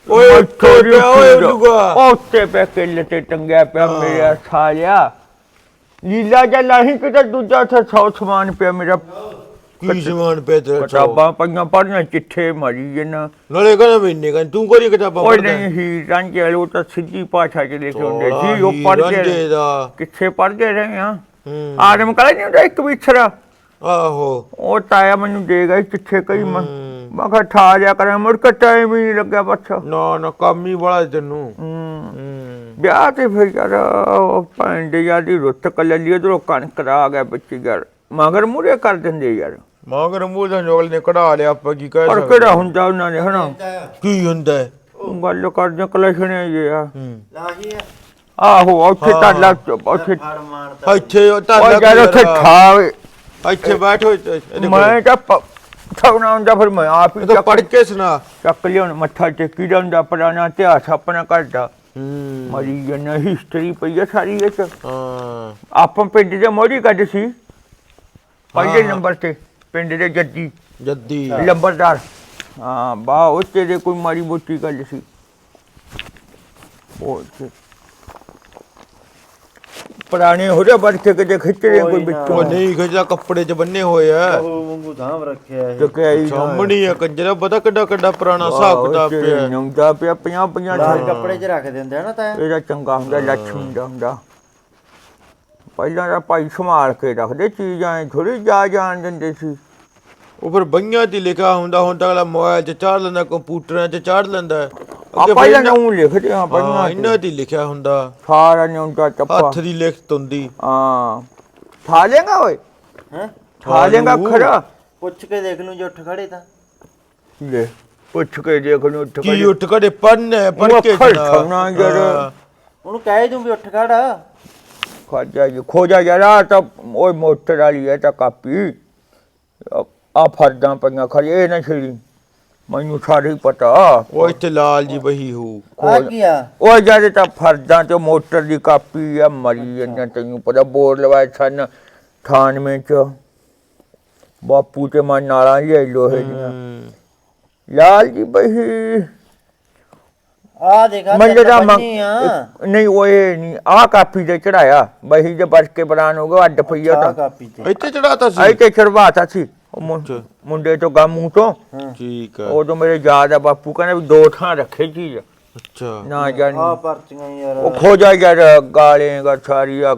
ਓਏ ਪਿਆ ਓਏ ਲੁਗਾ
ਉੱਤੇ ਪੈ ਕੇ ਲੱਤੇ ਟੰਗਿਆ ਪਿਆ ਮੇਰਾ ਸਾਲਿਆ। ਲੀਲਾ ਜਾਂ ਲਾਹੀ ਕਿਤੇ ਦੂਜਾ ਉੱਥੇ ਸੌ ਸਮਾਨ ਪਿਆ ਮੇਰਾ।
ਕੀ ਸਮਾਨ ਪੇ ਤੇ
ਕਿਤਾਬਾਂ ਪਈਆਂ ਪੜੀਆਂ ਚਿੱਠੇ ਮਾਰੀ ਜਨਾ।
ਨਾਲੇ ਕਹਿੰਦਾ ਮੈਨੇ ਕਹਿੰਦਾ ਤੂੰ ਕਰੀ ਕਿਤਾਬਾਂ ਪੜਦਾ
ਨਹੀਂ ਹੀ ਰਾਂਝੇ ਉਹ ਤਾਂ ਸਿੱਧੀ ਭਾਸ਼ਾ ਚ ਲਿਖੇ ਹੁੰਦੇ ਸੀ ਉਹ ਪੜ੍ਹਦੇ
ਰੰਜੇ ਦਾ।
ਕਿੱਥੇ ਪੜ੍ਹਦੇ ਰਹੇ ਆ? ਆਦਮ ਕਲਾ ਨਹੀਂ ਹੁੰਦਾ ਇੱਕ ਵਿਛਰਾ
ਆਹੋ।
ਉਹ ਤਾਇਆ ਮੈਨੂੰ ਦੇ ਗਈ ਚਿੱਠੇ ਕਈ ਮੈਂ ਕਿਹਾ ਠਾ ਜਾ ਕਰਾਂ ਮੁੜ ਕੇ ਟਾਈਮ ਹੀ ਨਹੀਂ ਲੱਗਿਆ ਬੱਚਾ
ਨਾ ਨਾ ਕੰਮ ਹੀ ਬੜਾ ਤੈਨੂੰ।
ਹੂੰ। ਵਿਆਹ ਤੇ ਫਿਰ ਯਾਰ ਭਾਂਡੇ ਯਾਰ ਦੀ ਰੁੱਤ ਕੱਲ ਲਈ ਉਧਰੋਂ ਕਣਕ ਦਾ ਆ ਗਿਆ ਬੱਚੀ ਯਾਰ। ਮਗਰ ਮੂਰੇ ਕਰ ਦਿੰਦੇ ਯਾਰ।
ਮਗਰ ਮੂੰਹ ਦਾ ਜੋਗਲ ਨੇ ਕਢਾ ਲਿਆ ਆਪਾਂ ਕੀ ਕਹਿ
ਪਰ
ਸਕਦੇ?
ਕਿਹੜਾ ਹੁੰਦਾ ਉਹਨਾਂ ਨੇ ਹਨਾ?
ਕੀ ਹੁੰਦਾ?
ਗੱਲ ਕਰਦੇ ਕਲੇਸ਼ਣੇ ਜੇ ਆ।
ਹੂੰ।
ਲਾਹੀ ਆ।
ਆਹੋ ਉੱਥੇ ਤਾਂ। ਲੱਗ ਉੱਥੇ
ਇੱਥੇ ਉਹ ਤਾਂ
ਉਹ ਯਾਰ ਉੱਥੇ ਠਾਵੇ।
ਇੱਥੇ ਬੈਠੋ।
ਮੈਂ ਤਾਂ ਠਗਣਾ ਹੁੰਦਾ ਫਿਰ ਮੈਂ ਆਪ ਹੀ
ਪੜ ਕੇ ਸੁਣਾ।
ਚੱਕ ਲਿਆਉਣ ਮੱਥਾ ਟੇਕੀ ਦਾ ਹੁੰਦਾ ਪੁਰਾਣਾ ਇਤਿਹਾਸ ਆਪਣਾ ਘਰਦਾ
ਹੂੰ।
ਮਰੀ ਜਨ ਹਿਸਟਰੀ ਪਈ ਆ ਸਾਰੀ ਇਹ ਚ।
ਹਾਂ।
ਆਪਾਂ ਪਿੰਡ ਦੇ ਮੋੜੀ ਕੱਢ ਸੀ। ਪਹਿਲੇ
ਹਾਂ।
ਨੰਬਰ ਤੇ ਪਿੰਡ ਦੇ ਜੱਦੀ।
ਜੱਦੀ।
ਲੰਬਰਦਾਰ ਹਾਂ ਬਾ ਉਹ ਤੇਰੇ ਕੋਈ ਮਾੜੀ ਮੋਟੀ ਗੱਲ ਸੀ। ਉਹ ਤੇ- ਪੁਰਾਣੇ ਹੋ ਰਿਹਾ ਬਰਕੇ ਕਿਤੇ ਖਿੱਚ ਰਹੇ ਕੋਈ।
ਉਹ
ਵਿੱਚੋਂ।
ਨਹੀਂ ਖਜਾ ਕੱਪੜੇ 'ਚ ਬੰਨੇ ਹੋਏ ਆ।
ਉਹ ਵਾਂਗੂ ਧਾਮ ਰੱਖਿਆ ਇਹ।
ਕਿ
ਸਾਹਮਣੀ ਆ ਕੰਜਰਾ ਪਤਾ ਕਿੱਡਾ ਕਿੱਡਾ ਪੁਰਾਣਾ ਹਿਸਾਬ ਕਿਤਾਬ ਪਿਆ।
ਨੌਂਦਾ ਪਿਆ 50 50
ਲਾਲ
ਸਾਲ
ਕੱਪੜੇ 'ਚ ਰੱਖ ਦਿੰਦੇ ਆ ਨਾ ਤਾਂ।
ਇਹਦਾ ਚੰਗਾ ਹੁੰਦਾ ਲక్ష్ਮੀ ਦਾ ਹੁੰਦਾ ਪਹਿਲਾਂ ਤਾਂ ਭਾਈ ਸੰਭਾਲ ਕੇ ਰੱਖਦੇ ਚੀਜ਼ਾਂ ਥੋੜੀ ਜਾ ਜਾਣ ਦਿੰਦੇ ਸੀ।
ਉਹ ਫਿਰ ਬਈਆਂ 'ਤੇ ਲਿਖਿਆ ਹੁੰਦਾ ਹੁਣ ਤਾਂ ਅਗਲਾ ਮੋਬਾਈਲ 'ਚ ਚਾੜ ਲੈਂਦਾ ਕੰਪਿਊਟਰਾਂ 'ਚ ਚਾੜ ਲੈਂਦਾ। ਹੈ।
ਆ
ਅੱਗੇ
ਪਹਿਲਾਂ
ਫਿਰ
ਨੂੰ ਲਿਖਦੇ ਆ
ਹਾਂ
ਪਹਿਲਾਂ
ਇਹਨਾਂ ਹੀ ਲਿਖਿਆ ਹੁੰਦਾ।
ਸਾਰਾ ਨੌਂਦਾ ਟੱਪਾ
ਹੱਥ ਦੀ ਲਿਖਤ ਹੁੰਦੀ
ਹਾਂ। ਠਾ ਲੇਗਾ ਓਏ?
ਹੈ?
ਠਾ ਲੇਗਾ
ਲੂ।
ਖਰਾ?
ਪੁੱਛ ਕੇ ਦੇਖ ਲੂ ਜੇ ਉੱਠ ਖੜੇ ਤਾਂ।
ਲੈ ਪੁੱਛ ਕੇ ਦੇਖ ਨੂੰ ਉੱਠ
ਕੀ
ਕੇ
ਉੱਠ ਕੜੇ ਪੜਨੇ ਪੜ
ਉਹ
ਕੇ
ਅੱਖਰ
ਜਨਾਬ।
ਯਾਰ।
ਹਾਂ।
ਉਹਨੂੰ ਕਹਿ ਦੂੰ ਵੀ ਉੱਠ ਖੜ।
ਖਾਜਾ ਜੀ ਖੋਜਾ ਜਰਾ ਤਾਂ ਓਏ ਮੋਟਰ ਵਾਲੀ ਹੈ ਤਾਂ ਕਾਪੀ। ਆ ਫਰਦਾਂ ਪਈਆਂ ਖੜੀ ਇਹ ਨਾ ਛੇੜੀ। ਮੈਨੂੰ ਸਾਰੇ ਪਤਾ।
ਉਹ ਇੱਥੇ ਲਾਲ ਜੀ ਬਹੀ ਹੋ।
ਆ ਗਿਆ
ਉਹ ਜਦ ਤਾਂ ਫਰਦਾਂ ਤੇ ਮੋਟਰ ਦੀ ਕਾਪੀ ਆ ਮਰੀ ਜਾਂਦਾ ਤੈਨੂੰ ਪਤਾ ਬੋਰਡ ਲਵਾਏ ਸਨ 98 ਚ। ਬਾਪੂ ਤੇ ਮੈਂ ਨਾਲਾਂ ਹੀ ਲੋਹੇ ਦੀਆਂ। ਲਾਲ ਜੀ ਬਹੀ।
ਆ ਦੇਖਾ
ਮੈਂ ਜਿਹੜਾ ਨਹੀਂ ਓਏ ਨਹੀਂ ਆ ਕਾਪੀ ਤੇ ਚੜਾਇਆ। ਬਹੀ ਜੇ ਬਚ ਕੇ ਬਰਾਨ ਹੋ ਗਿਆ ਅੱਡ ਪਈਆ
ਆ
ਤਾਂ।
ਇੱਥੇ ਚੜਾਤਾ
ਆਈ
ਸੀ?
ਤੇ ਚੜਵਾਤਾ ਸੀ। ਉਹ ਮੁੰ-
ਅੱਛਾ।
ਮੁੰਡੇ ਤੋਂ ਗਾਮੂ ਤੋਂ
ਹਾਂ।
ਠੀਕ ਆ।
ਉਦੋਂ ਮੇਰੇ ਯਾਦ ਆ ਬਾਪੂ ਕਹਿੰਦਾ ਵੀ ਦੋ ਥਾਂ ਰੱਖੇ ਚੀਜ਼
ਅੱਛਾ।
ਨਾ ਜਾਣੀ।
ਆ ਪਰਚੀਆਂ ਯਾਰ।
ਉਹ ਖੋਜਾ ਯਾਰ ਗਾਲੇਗਾ ਸਾਰੀ ਆ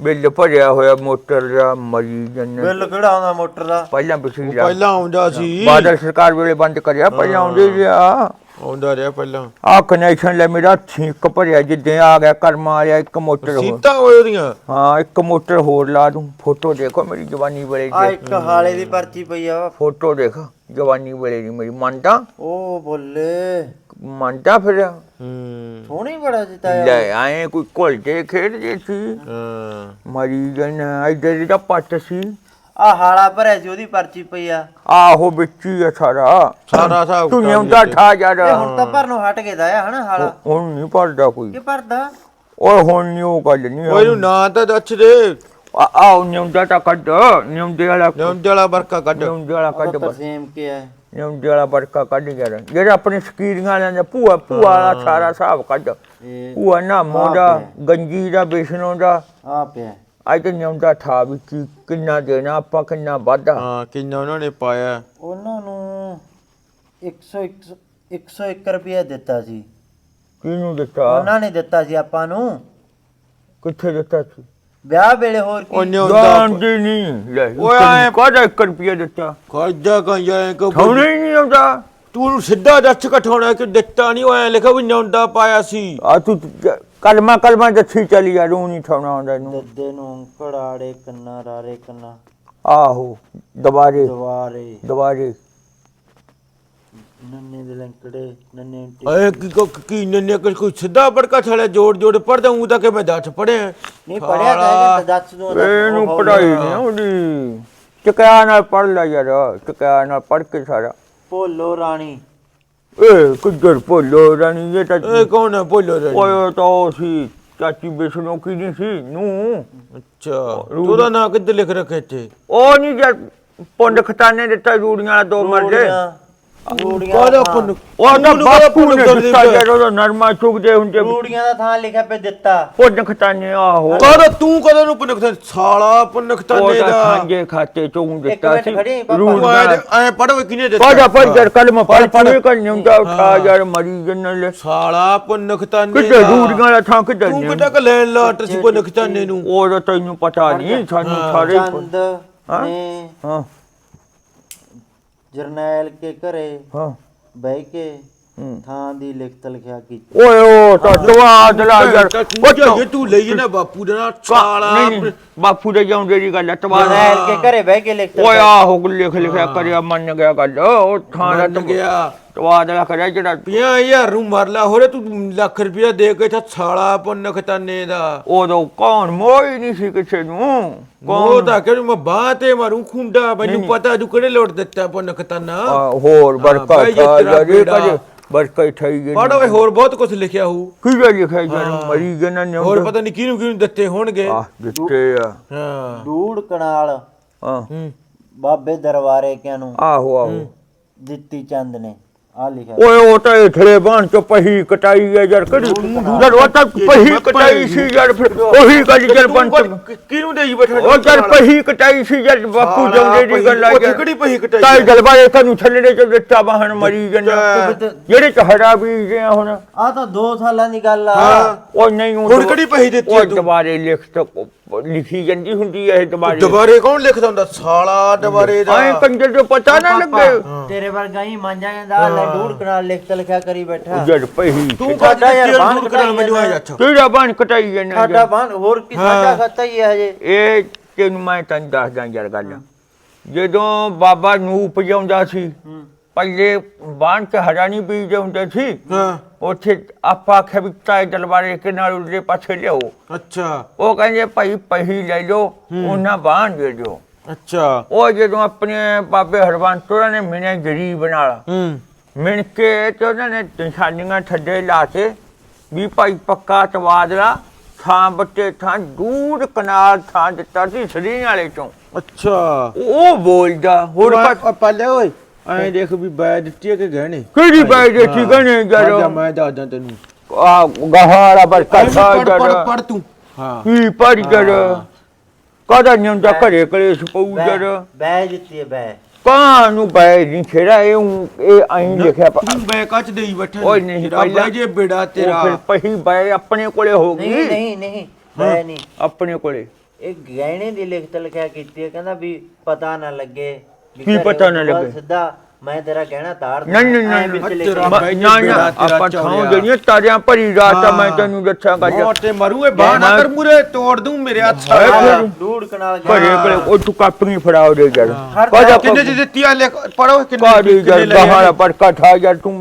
ਬਿੱਲ ਭਰਿਆ ਹੋਇਆ ਮੋਟਰ ਦਾ ਮਰੀ ਜਨ
ਬਿੱਲ ਕਿਹੜਾ ਆਉਂਦਾ ਮੋਟਰ ਦਾ?
ਪਹਿਲਾਂ
ਉਹ
ਪਿਛਲੀ
ਪਹਿਲਾਂ ਆਉਂਦਾ ਸੀ।
ਬਾਦਲ ਸਰਕਾਰ ਵੇਲੇ ਬੰਦ ਕਰਿਆ ਪਹਿਲਾਂ ਆਉਂਦੇ ਰਿਹਾ
ਆਉਂਦਾ ਰਿਹਾ ਪਹਿਲਾਂ।
ਆ ਕਨੈਕਸ਼ਨ ਲੈ ਮੇਰਾ ਛੀਕ ਭਰਿਆ ਜਿੱਦਾਂ ਆ ਗਿਆ ਕਰਮਾ ਆਇਆ ਇੱਕ ਮੋਟਰ ਹੋਰ।
ਸੀਤਾ ਹੋਏ ਉਹਦੀਆਂ?
ਹਾਂ ਇੱਕ ਮੋਟਰ ਹੋਰ ਲਾ ਦੂੰ। ਫੋਟੋ ਦੇਖੋ ਮੇਰੀ ਜਵਾਨੀ ਵੇਲੇ
ਆ
ਦੀ
ਇੱਕ ਹਾਲੇ ਦੀ ਪਰਚੀ ਪਈ ਆ।
ਫੋਟੋ ਦੇਖ ਜਵਾਨੀ ਵੇਲੇ ਦੀ ਮੇਰੀ। ਮੰਨਦਾ?
ਉਹ ਬੋਲੇ।
ਮੰਨਦਾ ਫਿਰ?
ਹੂੰ।
ਸੋਹਣੀ ਬੜਾ ਯਾਰ।
ਲੈ ਆਏ ਕੋਈ ਘੁਲ ਕੇ ਖੇਡਦੇ ਸੀ।
ਹਾਂ।
ਮਰੀ ਜਨ ਇਧਰ ਦਾ ਪੱਟ ਸੀ।
ਆ ਹਾਲਾ ਭਰਿਆ ਸੀ ਉਹਦੀ ਪਰਚੀ ਪਈ ਆ।
ਆਹੋ ਵਿੱਚ ਹੀ ਆ ਸਾਰਾ।
ਸਾਰਾ ਹਿਸਾਬ
ਤੂੰ ਨਿਉਂਦਾ। ਠਾ ਜਾ
ਇਹ ਹੁਣ ਤਾਂ ਭਰਨੋਂ ਹਟ ਗਿਆ ਦਾ ਆ ਹਨਾ ਹਾਲਾ?
ਹੁਣ ਨਹੀਂ ਭਰਦਾ ਕੋਈ।
ਕਿ ਭਰਦਾ?
ਓਏ ਹੁਣ ਨਹੀਂ ਉਹ ਗੱਲ ਨਹੀਂ
ਓਏ ਨੂੰ ਨਾਂ ਤਾਂ ਦੱਸ ਦੇ।
ਆ ਆਓ ਨਿਉਂਦਾ ਤਾਂ ਕੱਢ। ਨਿਉਂਦੇ ਵਾਲਾ
ਨਿਉਂਦੇ ਵਾਲਾ ਵਰਕਾ ਕੱਢ।
ਨਿਉਂਦੇ ਵਾਲਾ ਕੱਢ ਬਸ।
ਤਰਸੇਮ ਕੇ ਆ
ਨਿਉਂਦੇ ਵਾਲਾ ਵਰਕਾ ਕੱਢ ਯਾਰ। ਜਿਹੜਾ ਆਪਣੇ ਸਕੀਰੀਆਂ ਵਾਲਿਆਂ ਦਾ ਭੂਆ ਭੂਆ ਵਾਲਾ ਸਾਰਾ ਹਿਸਾਬ ਕੱਢ।
ਇਹ
ਭੂਆ ਨਾ ਮੋਦਾ ਗੰਜੀ ਦਾ ਬੇਸਨੋਂ ਦਾ।
ਆ ਪਿਆ
ਅੱਜ ਤੇ ਨਿਉਂਦਾ ਠਾ ਵੀ ਕੀ ਕਿੰਨਾ ਦੇਣਾ ਆਪਾਂ ਕਿੰਨਾ ਵਾਧਾ।
ਹਾਂ ਕਿੰਨਾ ਉਹਨਾਂ ਨੇ ਪਾਇਆ।
ਉਹਨਾਂ ਨੂੰ 101 101 ਰੁਪਇਆ ਦਿੱਤਾ ਸੀ।
ਕਿਹਨੂੰ ਦਿੱਤਾ?
ਉਹਨਾਂ ਨੇ ਦਿੱਤਾ ਸੀ ਆਪਾਂ ਨੂੰ।
ਕਿੱਥੇ ਦਿੱਤਾ ਸੀ?
ਵਿਆਹ ਵੇਲੇ ਹੋਰ
ਉਹ
ਕੀ
ਨਿਉਂਦਾ
ਜਾਣਦੀ ਨਹੀਂ ਲੈ
ਓਏ ਐਂ-
ਕਾਹਦਾ 1 ਰੁਪਿਆ ਦਿੱਤਾ?
ਖਰਜਾ ਕਾਂ ਜਾਏ ਕੋ
ਥੋੜਾ ਹੀ ਨਹੀਂ ਆਉਂਦਾ।
ਤੂੰ ਸਿੱਧਾ ਦੱਸ ਕਠਾਉਣਾ ਕਿ ਦਿੱਤਾ ਨਹੀਂ ਹੋਇਆ ਲਿਖਿਆ ਵੀ ਨਿਉਂਦਾ ਪਾਇਆ ਸੀ।
ਆ ਤੂੰ ਜ- ਕਲਮਾ ਕਲਮਾ ਦੱਸੀ ਚਲੀ ਜਾ ਰੂ ਨਹੀਂ ਥਾਉਣਾ ਆਉਂਦਾ ਇਹਨੂੰ।
ਦੱਦੇ ਨੂੰ ਕੜਾੜੇ ਕੰਨਾ ਰਾਰੇ ਕੰਨਾ।
ਆਹੋ ਦੁਬਾਰੇ।
ਦਵਾਰੇ
ਦੁਬਾਰੇ।
ਨੰਨੇ ਦੇ ਲੰਕੜੇ ਨੰਨੇ
ਏ ਕੀ ਕੋ ਕੀ ਨੰਨੇ ਕੁਛ ਕੋਈ ਸਿੱਧਾ ਪੜਕਾ ਛੜਿਆ ਜੋੜ ਜੋੜ ਪੜਦਾ ਹੂੰ ਤਾਂ ਕਿ ਮੈਂ ਦੱਸ ਪੜਿਆ
ਨਹੀਂ ਪੜਿਆ ਤਾਂ ਦੱਸ ਦੂੰ
ਇਹਨੂੰ ਪੜਾਈ ਨਹੀਂ ਆਉਂਦੀ। ਚਕਿਆ ਨਾਲ ਪੜ ਲੈ ਯਾਰ ਚਕਿਆ ਨਾਲ ਪੜ ਕੇ ਸਾਰਾ।
ਭੋਲੋ ਰਾਣੀ।
ਏ ਕਿੱਧਰ ਭੋਲੋ ਰਾਣੀ ਇਹ ਤਾਂ
ਇਹ ਕੌਣ ਹੈ ਬੋਲੋ ਰੇ
ਓਏ ਉਹ ਤਾਂ ਉਹ ਸੀ ਚਾਚੀ ਬੇਸਨੋ ਕੀ ਨਹੀਂ ਸੀ ਨੂੰ
ਅੱਛਾ ਉਹਦਾ ਨਾਂ ਕਿੱਥੇ ਲਿਖ ਰੱਖਿਆ ਇੱਥੇ?
ਉਹ ਨਹੀਂ ਜਦ ਪੁੰਡ ਖਤਾਨੇ ਦਿੱਤਾ ਰੂੜੀਆਂ ਵਾਲਾ ਦੋ ਮਰਦੇ
ਰੂੜੀਆਂ।
ਕਾਹਦਾ
ਦਾ
ਪੁੰਨ
ਉਹ ਤਾਂ
ਉਹਨੂੰ ਕਾਹਦਾ
ਬਾਪੂ
ਪੁੰਨ
ਨੇ
ਕਰ
ਦਿੱਤਾ
ਦਿੱਤਾ?
ਯਾਰ ਉਹਦਾ ਨਰਮਾ ਚੁਗਦੇ ਹੁੰਦੇ
ਰੂੜੀਆਂ ਦਾ ਥਾਂ ਲਿਖਿਆ ਪੇ ਦਿੱਤਾ।
ਪੁੰਡ ਖਤਾਨੇ ਆਹੋ।
ਕਾਹਦਾ ਤੂੰ ਕਦੋਂ ਨੂੰ ਪੁਨਖਤਾ ਸਾਲਾ ਪੁਨਖਤਾ
ਉਹ
ਨੇ
ਤਾਂ
ਦਾ।
ਖਾਂਜੇ ਖਾਤੇ ਚੋਂ ਦਿੱਤਾ
ਮਿੰਟ
ਸੀ।
ਖੜੀ, ਪਾਪਾ।
ਰੂੜੀਆਂ
ਐ ਪੜੋ ਕਿਨੇ ਦਿੱਤਾ?
ਪਾਜਾ ਪਾਜ ਕਰ ਕਲਮ ਪੜ
ਪੜ੍ਹ, ਪੜ੍ਹ।
ਪੜ ਕਰ ਨਿਉਂਦਾ ਉਠਾ ਯਾਰ ਮਰੀ ਜਨਲ
ਸਾਲਾ ਪੁਨਖਤਾ ਨੇ
ਕਿੱਥੇ ਰੂੜੀਆਂ ਵਾਲਾ ਥਾਂ ਕਿੱਧਰ
ਤੂੰ
ਨੇ
ਕਿੱਡਾ ਕ ਲੈਣ ਲਾਟ ਸੀ ਪੁਨਖਤਾ ਨੇ ਨੂੰ?
ਉਹ ਤਾਂ ਤੈਨੂੰ ਪਤਾ ਨਹੀਂ ਸਾਨੂੰ। ਸਾਰੇ ਹਾਂ? ਹਾਂ।
ਜਰਨੈਲ ਕੇ ਘਰੇ
ਹਾਂ।
ਬਹਿ ਕੇ। ਥਾਂ ਦੀ ਲਿਖਤ ਲਿਖਿਆ ਕੀਤੀ।
ਓਏ ਓ ਤਾਂ ਦਵਾਦ ਲਾ ਯਾਰ।
ਉਹ ਜੇ ਤੂੰ ਲਈ ਨਾ ਬਾਪੂ ਦਾ ਸਾਲਾ
ਬਾਪੂ ਦੇ ਜਾਉਂਦੇ ਦੀ ਗੱਲ ਤਵਾ
ਜਰਨੈਲ ਕੇ ਘਰੇ ਬਹਿ ਕੇ ਲਿਖਤ
ਓਏ
ਲਿਖਿਆ।
ਆਹੋ ਲਿਖ ਲਿਖਿਆ ਕਰਿਆ ਮੰਨ ਗਿਆ ਗੱਲ। ਉਹ ਥਾਂ ਦਾ
ਗਿਆ।
ਤਵਾ ਦਾ ਕਰਿਆ ਜਿਹੜਾ
ਪਿਆ ਯਾਰ ਨੂੰ ਮਰ ਲਾ ਹੋਰੇ ਤੂੰ ਲੱਖ ਰੁਪਇਆ ਦੇ ਕੇ ਤਾਂ ਸਾਲਾ ਪੁੰਨ ਖਤਾਨੇ ਦਾ।
ਉਦੋਂ ਕੌਣ ਮੋਈ ਨਹੀਂ ਸੀ ਕਿਸੇ ਨੂੰ?
ਉਹ ਤਾਂ ਕਿ ਮੈਂ ਬਾਹ ਤੇ ਮਾਰੂ ਖੁੰਡਾ ਮੈਨੂੰ ਪਤਾ ਤੂੰ ਕਿਹੜੇ ਲੋਟ ਦਿੱਤਾ ਪੁੰਨ ਖਤਾਨਾ।
ਹੋਰ ਬਰਕਾ
ਜੇ
ਇਹ
ਬੇੜਾ।
ਕਦੇ ਬਰਕਾ ਠਾਈ ਗਈ
ਪੜੋ ਓਏ ਹੋਰ ਬਹੁਤ ਕੁਝ ਲਿਖਿਆ ਹੋਊ।
ਕੀ ਗੱਲ ਲਿਖਿਆ ਯਾਰ ਮਰੀ ਗਏ ਨਾ ਨਿਉਂ
ਹੋਰ ਪਤਾ ਨਹੀਂ ਕਿਹਨੂੰ ਕਿਹਨੂੰ ਦਿੱਤੇ ਹੋਣਗੇ।
ਆ ਦਿੱਤੇ ਆ।
ਹਾਂ।
ਡੂੜ ਕਨਾਲ
ਹਾਂ।
ਹੂੰ।
ਬਾਬੇ ਦਰਬਾਰੇ ਕਿਆਂ ਨੂੰ
ਆਹੋ ਆਹੋ।
ਦਿੱਤੀ ਚੰਦ ਨੇ। ਆ ਲਿਖਿਆ।
ਓਏ ਉਹ ਤਾਂ ਇਥਲੇ ਬਾਣ ਚ ਪਹੀ ਕਟਾਈ ਹੈ ਯਾਰ ਕਦੀ ਯਾਰ ਉਹ ਤਾਂ ਪਹੀ ਕਟਾਈ ਸੀ ਯਾਰ ਫਿਰ ਉਹੀ ਗੱਲ ਜਲ ਬੰਤ
ਕਿਹਨੂੰ ਦੇਈ ਬੈਠਾ
ਉਹ ਯਾਰ ਪਹੀ ਕਟਾਈ ਸੀ ਯਾਰ ਬਾਪੂ ਜੰਦੇ ਦੀ ਗੱਲ ਆ
ਉੱਥੇ ਕਿਹੜੀ ਪਹੀ ਕਟਾਈ
ਤਾਂ
ਆ?
ਜਲਬਾਰੇ ਤੁਹਾਨੂੰ ਛੱਲਣੇ ਚ ਦਿੱਤਾ ਬਾਹਣ ਮਰੀ ਜੰਨਾ ਜਿਹੜੇ ਚ ਹੜਾ ਬੀਜਦੇ ਆ ਹੁਣ।
ਆ ਤਾਂ 2 ਸਾਲਾਂ ਦੀ ਗੱਲ ਆ।
ਹਾਂ।
ਉਹ ਨਹੀਂ ਉਹ
ਹੁਣ ਕਿਹੜੀ ਪਹੀ ਦਿੱਤੀ ਤੂੰ?
ਦੁਬਾਰੇ ਲਿਖ ਤ ਲਿਖੀ ਜਾਂਦੀ ਹੁੰਦੀ ਹੈ ਇਹ ਦੁਬਾਰੇ
ਦੁਬਾਰੇ ਕੌਣ ਲਿਖਦਾ ਹੁੰਦਾ? ਸਾਲਾ ਦੁਬਾਰੇ ਦਾ।
ਐ ਕੰਜਰ ਤੋਂ ਪਤਾ ਨਾ ਲੱਗੇ।
ਤੇਰੇ ਵਰਗਾ ਹੀ ਮਾਂਜਾ ਜਾਂਦਾ ਲੈ ਡੂੜ ਕਨਾਲ ਲਿਖਤ ਲਿਖਿਆ ਕਰੀ ਬੈਠਾ।
ਜੜ ਪਹੀ
ਤੂੰ
ਸਾਡਾ
ਕਾਹਦਾ
ਯਾਰ ਬਾਣ ਕਟਾਈ
ਅੱਛਾ।
ਕਿਹੜਾ ਬਾਣ ਕਟਾਈ ਜਾਂਦਾ
ਸਾਡਾ ਬਾਣ ਹੋਰ ਕੀ ਸਾਡਾ ਖਾਤਾ ਹੀ ਹੈ ਹਜੇ।
ਇਹ ਤੈਨੂੰ ਮੈਂ ਤੈਨੂੰ ਦੱਸਦਾ ਯਾਰ ਗੱਲ। ਜਦੋਂ ਬਾਬਾ ਨੂਪ ਜਾਉਂਦਾ ਸੀ
ਹੂੰ।
ਪਹਿਲੇ ਬਾਣ ਚ ਹਰਾ ਨਹੀਂ ਬੀਜਦੇ ਹੁੰਦੇ ਸੀ
ਹਾਂ।
ਉੱਥੇ ਆਪਾਂ ਆਖਿਆ ਵੀ ਤਾਏ ਦਲਬਾਰੇ ਕੇ ਨਾਲ ਉਲਦੇ ਪਾਸੇ ਲਿਆਓ।
ਅੱਛਾ।
ਉਹ ਕਹਿੰਦੇ ਭਾਈ ਪਹੀ ਲੈ ਲਓ ਉਹਨਾਂ ਬਾਣ ਦੇ ਦਿਓ।
ਅੱਛਾ।
ਉਹ ਜਦੋਂ ਆਪਣੇ ਬਾਬੇ ਹਰਵੰਤੋਰਾ ਨੇ ਮਿਨੇ ਗਰੀਬ ਨਾਲ
ਹੂੰ।
ਮਿਣ ਕੇ ਤੇ ਉਹਨਾਂ ਨੇ ਨਿਸ਼ਾਨੀਆਂ ਠੱਡੇ ਲਾ ਕੇ ਵੀ ਭਾਈ ਪੱਕਾ ਤਵਾਦਲਾ ਥਾਂ ਬੱਟੇ ਥਾਂ ਦੂਰ ਕਨਾਲ ਥਾਂ ਦਿੱਤਾ ਸੀ ਸਰੀ ਵਾਲੇ ਚੋਂ।
ਅੱਛਾ।
ਉਹ ਬੋਲਦਾ ਹੋਰ
ਹੋਰ ਪੱਲੇ ਓਏ। ਐਂ ਦੇਖ ਵੀ ਬੈ ਦਿੱਤੀ ਹੈ ਕਿ ਗਹਿਣੇ?
ਕਿਹੜੀ ਬਾਈ ਦੇ
ਆ ਜਾ ਮੈਂ ਦੱਸਦਾ ਤੈਨੂੰ।
ਆ ਗਹਾਰਾ ਬਰਕਾ ਥਾ
ਪੜ ਪੜ ਪੜ ਤੂੰ। ਹਾਂ।
ਕੀ ਪੜ ਜਰ? ਕਦਾ ਨਿਯਮ ਦਾ ਘਰੇ ਕਲੇਸ਼ ਪਊ ਜਰ।
ਬਹਿ ਬਹਿ ਜਿੱਤੀ ਹੈ ਬਹਿ
ਕਾਂ ਨੂੰ ਬੈ ਨਹੀਂ ਛੇੜਾ? ਇਹ ਊਂ- ਇਹ ਐਂ ਲਿਖਿਆ ਪ-
ਤੂੰ ਬੈ ਕੱਚ ਦੇਈ ਬੈਠਾ
ਓਏ ਨਹੀਂ, ਪਹਿਲਾਂ-
ਬੈ ਜੇ ਬੇੜਾ
ਉਹ
ਤੇਰਾ।
ਫਿਰ ਪਹੀ ਬੈ ਆਪਣੇ ਕੋਲੇ ਹੋ
ਨਹੀਂ
ਗਈ
ਨਹੀਂ ਨਹੀਂ ਬਹਿ ਨਹੀਂ।
ਆਪਣੇ ਕੋਲੇ।
ਇਹ ਗਹਿਣੇ ਦੀ ਲਿਖਤ ਲਿਖਿਆ ਕੀਤੀ ਹੈ ਕਹਿੰਦਾ ਵੀ ਪਤਾ ਨਾ ਲੱਗੇ।
ਕੀ ਪਤਾ ਨਾ
ਤੋਂ
ਲੱਗੇ?
ਸਿੱਧਾ ਮੈਂ ਤੇਰਾ ਗਹਿਣਾ ਤਾਰ
ਨਹੀਂ ਨਹੀਂ ਨਹੀਂ ਨਹੀਂ। ਨਾ ਨਾ
ਤੇਰਾ
ਆਪਾਂ। ਥਾਂ ਜਿਹੜੀਆਂ ਤਾਰਿਆਂ ਭਰੀ ਰਾਤ ਆ ਮੈਂ। ਤੈਨੂੰ ਦੱਸਾਂ ਗੱਲ
ਮੋਰ ਤੇ ਮਰੂ ਇਹ ਬਾਹ ਨਾ ਕਰ ਮੂਰੇ ਤੋੜ ਦੂੰ ਮੇਰੇ ਹੱਥ।
ਡੂੜ ਕਨਾਲ
ਘਰੇ
ਗਹਿਣਾ
ਕੋਲੇ ਉਹ ਤੂੰ ਕਾਪੀ ਫੜਾਓ ਦੇ
ਹਰ
ਕਾਜਾ
ਕਿੰਨੇ ਦੀ ਦਿੱਤੀ ਆ ਲੈ ਪੜੋ ਕਿੰਨੇ ਲਏ
ਗਹਾਰਾ
ਆ?
ਪਰ ਕਠਾ ਜਰ ਤੂੰ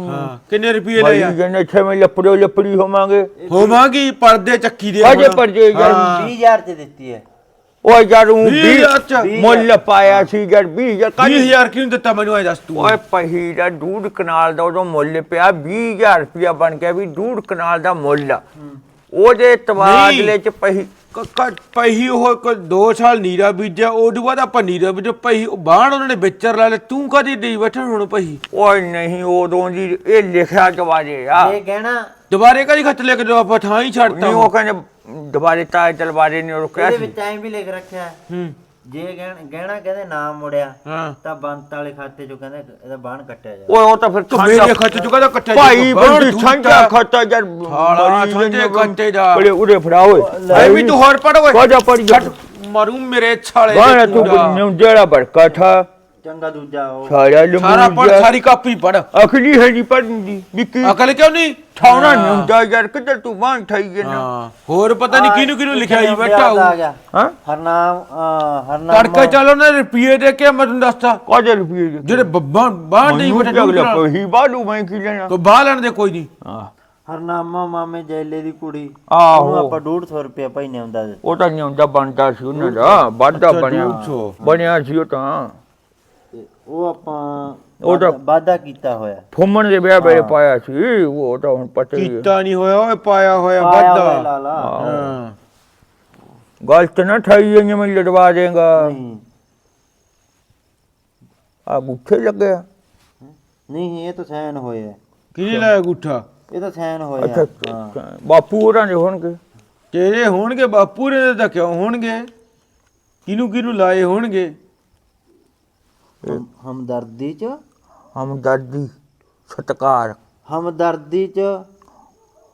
ਕਿੰਨੇ ਰੁਪਏ ਲਏ ਆ
ਜਨ ਇੱਥੇ ਮੈਂ ਲੱਪੜੋ ਲੱਪੜੀ ਹੋਵਾਂਗੇ
ਹੋਵਾਂਗੀ ਪਰਦੇ ਚੱਕੀ ਦੇ ਹੁਣ।
ਪਰਦੇ
ਹਾਂ।
20000 ਚ ਦਿੱਤੀ ਹੈ
ਉਹ ਜਰ ਉਹ
ਵੀਹ ਹਜ਼ਾਰ ਚ।
ਵੀ ਮੁੱਲ ਪਾਇਆ ਸੀ ਜਰ 20 ਜਰ ਕਾਦੀ
20000 ਕਿਉਂ ਦਿੱਤਾ ਮੈਨੂੰ ਐ ਦੱਸ ਤੂੰ?
ਓਏ ਪਹੀ ਦਾ ਡੂਢ ਕਨਾਲ ਦਾ ਉਦੋਂ ਮੁੱਲ ਪਿਆ 20000 ਰੁਪਇਆ ਬਣ ਗਿਆ ਵੀ ਡੂਢ ਕਨਾਲ ਦਾ ਮੁੱਲ ਆ। ਉਹਦੇ ਤਬਾਦਲੇ ਚ ਪਹੀ
ਪਹੀ ਉਹ ਕੋਈ 2 ਸਾਲ ਨੀਰਾ ਬੀਜਿਆ ਉਦੋਂ ਬਾਅਦ ਆਪਾਂ ਨੀਰਾ ਬੀਜਿਆ ਪਹੀ ਉਹ ਬਾਹਣ ਉਹਨਾਂ ਨੇ ਵਿਚਰ ਲਾ ਲਿਆ ਤੂੰ ਕਦੀ ਦੇਈ ਬੈਠਾ ਹੁਣ ਪਹੀ?
ਓਏ ਨਹੀਂ ਉਦੋਂ ਦੀ ਇਹ ਲਿਖਿਆ ਜਵਾਰੇ ਆ।
ਇਹ ਗਹਿਣਾ
ਦੁਬਾਰੇ ਕਦੀ ਖੱਤ ਲੈ ਕੇ ਜੋ ਆਪਾਂ ਥਾਂ ਹੀ ਛੱਡਤਾ
ਨਹੀਂ ਉਹ ਕਹਿੰਦੇ ਦੁਬਾਰੇ ਤਾਏ ਤਲਵਾਰੇ ਨੇ ਰੁਕਿਆ
ਇਹਦੇ
ਸੀ।
ਵਿੱਚ ਐਂ ਵੀ ਲਿਖ ਰੱਖਿਆ ਹੈ,
ਹੂੰ।
ਜੇ ਗਹਿਣਾ ਗਹਿਣਾ ਕਹਿੰਦੇ ਨਾ ਮੁੜਿਆ
ਹਾਂ।
ਤਾਂ ਬੰਤ ਵਾਲੇ ਖਾਤੇ ਚੋਂ ਕਹਿੰਦੇ ਇਹਦਾ ਬਾਣ ਕੱਟਿਆ ਜਾ
ਓਏ ਉਹ ਤਾਂ ਫਿਰ
ਤੂੰ ਮੇਰੇ ਖੱਤ ਚੁਕਾ ਤਾਂ ਕੱਟਿਆ
ਭਾਈ ਬੰਦੀ ਸਾਂਝਾ ਖਾਤਾ ਜਰ
ਹਾਲਾ ਸਾਂਝੇ ਖਾਤੇ ਦਾ।
ਬੜੇ ਉਰੇ ਫੜਾ ਓਏ।
ਐ ਵੀ ਤੂੰ ਹੋਰ ਪੜ ਓਏ।
ਕਾਜਾ ਪੜ ਜਾ।
ਮਰੂ ਮੇਰੇ ਛਾਲੇ ਦੇ
ਤੂੰ ਜਿਹੜਾ ਬੜਕਾ ਥਾ।
ਚੰਗਾ ਦੂਜਾ ਉਹ।
ਸਾਰਾ
ਸਾਰਾ ਪੜ ਸਾਰੀ ਕਾਪੀ ਪੜ।
ਅਖਲੀ ਹੈ ਨਹੀਂ ਪੜਦੀ ਵਿਕੀ
ਅਕਲ ਕਿਉਂ ਨਹੀਂ
ਠਾਉਣਾ ਨਿਉ ਜਾ ਯਾਰ ਕਿੱਧਰ ਤੂੰ ਬਾਣ ਠਾਈ ਗਿਆ ਨਾ
ਹਾਂ। ਹੋਰ ਪਤਾ ਨਹੀਂ ਕਿਹਨੂੰ ਕਿਹਨੂੰ ਲਿਖਿਆ ਹੀ ਬੈਠਾ
ਯਾਦ ਆ
ਹੋਊ।
ਗਿਆ।
ਹਾਂ?
ਹਰਨਾਮ ਅਹ, ਹਰਨਾਮ
ਤੜਕੇ ਚੱਲ ਉਹਨਾਂ ਰੁਪਏ ਦੇ ਕੇ ਮੈਂ ਤੁਹਾਨੂੰ ਦੱਸਤਾ।
ਕਾਜਾ ਰੁਪਏ ਦੇ
ਜਿਹੜੇ ਬਾਹਰ ਨਹੀਂ
ਮੈਨੂੰ
ਬੈਠੇ
ਅਗਲਾ ਕੋਈ ਬਾਲੂ ਮੈਂ ਕੀ ਲੈਣਾ?
ਕੋ ਬਾਹ ਲੈਣ ਦੇ ਕੋਈ ਨਹੀਂ
ਹਾਂ।
ਹਰਨਾਮਾ ਮਾਮੇ ਜੈਲੇ ਦੀ ਕੁੜੀ।
ਆਹੋ।
ਉਹਨੂੰ ਆਪਾਂ 150 ਰੁਪਏ ਭਾਈ ਨੇ ਹੁੰਦਾ।
ਉਹ ਤਾਂ ਨਹੀਂ ਹੁੰਦਾ ਬਣਦਾ ਸੀ ਉਹਨਾਂ ਦਾ। ਵਾਧਾ
ਅੱਛਾ,
ਬਣਿਆ।
ਡੂਢ ਸੌ।
ਬਣਿਆ ਸੀ ਉਹ ਤਾਂ
ਤੇ। ਉਹ ਆਪਾਂ
ਉਹ ਤਾਂ-
ਵਾਧਾ- ਵਾਧਾ ਕੀਤਾ ਹੋਇਆ।
ਫੁੰਮਣ ਦੇ ਵਿਆਹ ਵੇਲੇ ਪਾਇਆ ਸੀ। ਉਹ ਤਾਂ ਹੁਣ ਪਤਾ ਹੀ
ਕੀਤਾ ਨਹੀਂ ਹੋਇਆ ਓਏ ਪਾਇਆ ਹੋਇਆ
ਲਾਲਾ।
ਹਾਂ।
ਗਲਤ ਨਾ ਠਾਈ ਜਾਈਏ ਮੈਂ ਲੜਵਾ ਦੇਗਾ। ਆ ਗੁੱਠੇ ਲੱਗਿਆ
ਨਹੀਂ ਇਹ ਤਾਂ ਸੈਨ ਹੋਇਆ।
ਕਿਹਨੇ ਲਾਇਆ ਗੁੱਠਾ?
ਇਹ ਤਾਂ ਸੈਨ ਹੋਇਆ। ਹਾਂ
ਅੱਛਾ। ਬਾਪੂ ਹੋਰਾਂ ਦੇ ਹੋਣਗੇ।
ਤੇਰੇ ਹੋਣਗੇ ਬਾਪੂ ਦੇ ਤਾਂ ਕਿਉਂ ਹੋਣਗੇ? ਕਿਹਨੂੰ ਕਿਹਨੂੰ ਲਾਏ ਹੋਣਗੇ?
ਹਮਦਰਦੀ ਚ?
ਹਮਦਰਦੀ ਸਤਕਾਰ।
ਹਮਦਰਦੀ ਚ